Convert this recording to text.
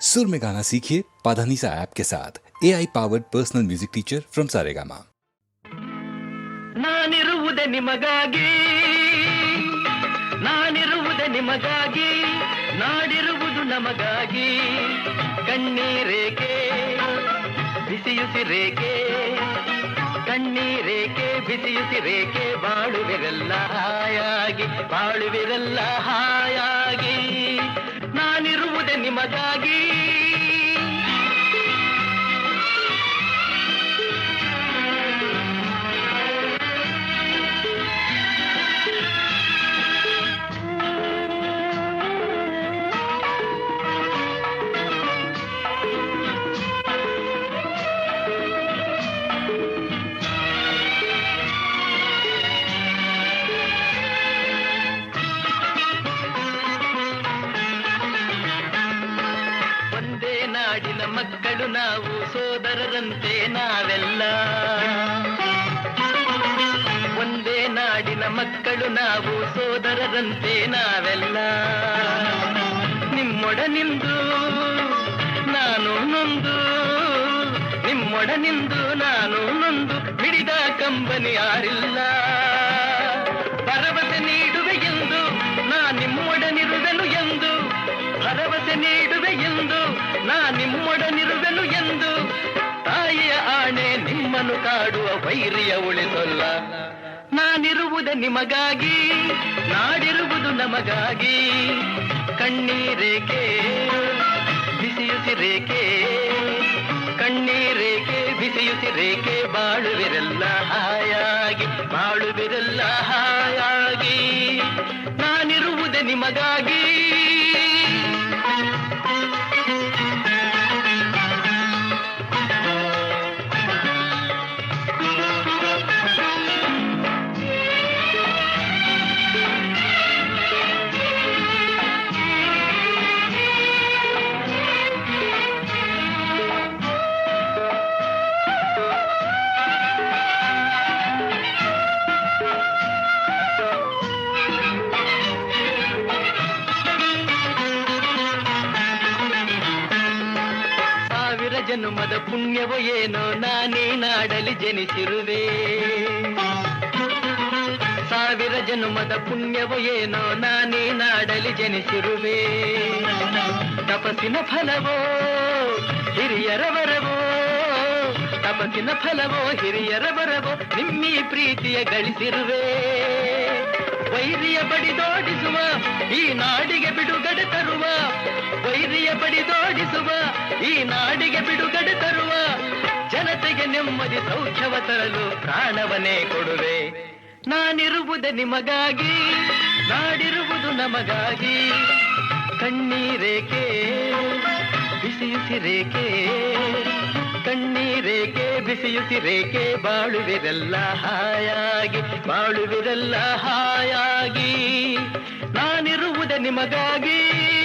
सुर में गाना सीखिए पाधानीसा ऐप के साथ A I powered personal music teacher from Saregama ನಾನಿರುವುದೇ ನಿಮಗಾಗಿ ನಾನಿರುವುದೇ ನಿಮಗಾಗಿ ನಾಡಿರುವುದು ನಮಗಾಗಿ ಕಣ್ಣೀರೇಕೆ ಬಿಸಿಯುಸಿರೇಕೆ ಕಣ್ಣೀರೇಕೆ ಬಿಸಿಯುಸಿರೇಕೆ ಬಾಳುವಿರಲ್ಲ ಹಾಯಾಗಿ ಬಾಳುವಿರಲ್ಲ ಹಾಯಾಗಿ ನಾಡಿನ ಮಕ್ಕಳು ನಾವು ಸೋದರರಂತೆ ನಾವೆಲ್ಲ. ಒಂದೇ ನಾಡಿನ ಮಕ್ಕಳು ನಾವು ಸೋದರರಂತೆ ನಾವೆಲ್ಲ. ನಿಮ್ಮೊಡನಿಂದು ನಾನು ನೊಂದು, ನಿಮ್ಮೊಡನಿಂದು ನಾನು ನೊಂದು, ಬಿಡಿದ ಕಂಬನಿ ಯಾರಿಲ್ಲ. ಭರವಸೆ ನೀಡುವೆ ಎಂದು, ನಾ ನಿಮ್ಮೊಡನಿರುವೆನು ಎಂದು, ಭರವಸೆ ಎಂದು, ನಾ ನಿಮ್ಮೊಡನಿರುವೆನು ಎಂದು. ತಾಯಿಯ ಆಣೆ ನಿಮ್ಮನ್ನು ಕಾಡುವ ವೈರಿಯ ಉಳಿಸೊಲ್ಲ. ನಾನಿರುವುದೇ ನಿಮಗಾಗಿ, ನಾಡಿರುವುದು ನಮಗಾಗಿ. ಕಣ್ಣೀರೇಕೆ ಬಿಸಿಯುಸಿರೇಕೆ ಕಣ್ಣೀರೇಕೆ ಬಿಸಿಯುಸಿರೇಕೆ ಬಾಳುವಿರಲ್ಲ ಹಾಯಾಗಿ ಬಾಳುವಿರಲ್ಲ ಹಾಯಾಗಿ. ನಾನಿರುವುದೇ ನಿಮಗಾಗಿ ಜನ್ಮದ ಪುಣ್ಯವೋ ಏನೋ ನಾನೇ ನಾಡಲಿ ಜನಿಸಿರುವೆ. ಸಾವಿರ ಜನ್ಮದ ಪುಣ್ಯವೋ ಏನೋ ನಾನೇ ನಾಡಲಿ ಜನಿಸಿರುವೆ. ತಪಸ್ಸಿನ ಫಲವೋ ಹಿರಿಯರ ವರವೋ ತಪಸ್ಸಿನ ಫಲವೋ ಹಿರಿಯರ ವರವೋ ನಿಮ್ಮಿ ಪ್ರೀತಿಯ ಗಳಿಸಿರುವೆ. ವೈರಿಯ ಬಡಿದೋಡಿಸುವ ಈ ನಾಡಿಗೆ ಬಿಡುಗಡೆ ತರುವ. ವೈರಿಯ ಬಡಿದೋಡಿಸುವ ಈ ನಾಡಿಗೆ ಬಿಡುಗಡೆ ತರುವ. ಜನತೆಗೆ ನೆಮ್ಮದಿ ಸೌಖ್ಯವ ತರಲು ಪ್ರಾಣವನೇ ಕೊಡುವೆ. ನಾನಿರುವುದೇ ನಿಮಗಾಗಿ, ನಾಡಿರುವುದು ನಮಗಾಗಿ. ಕಣ್ಣೀರೇಕೆ, ಬಿಸಿಯುಸಿರೇಕೆ. ಕಣ್ಣೀರೇಕೆ ಬಿಸಿಯುಸಿರೇಕೆ ಬಾಳುವಿರೆಲ್ಲ ಹಾಯಾಗಿ ಬಾಳುವಿರಲ್ಲ ಹಾಯಾಗಿ. ನಾನಿರುವುದೇ ನಿಮಗಾಗಿ.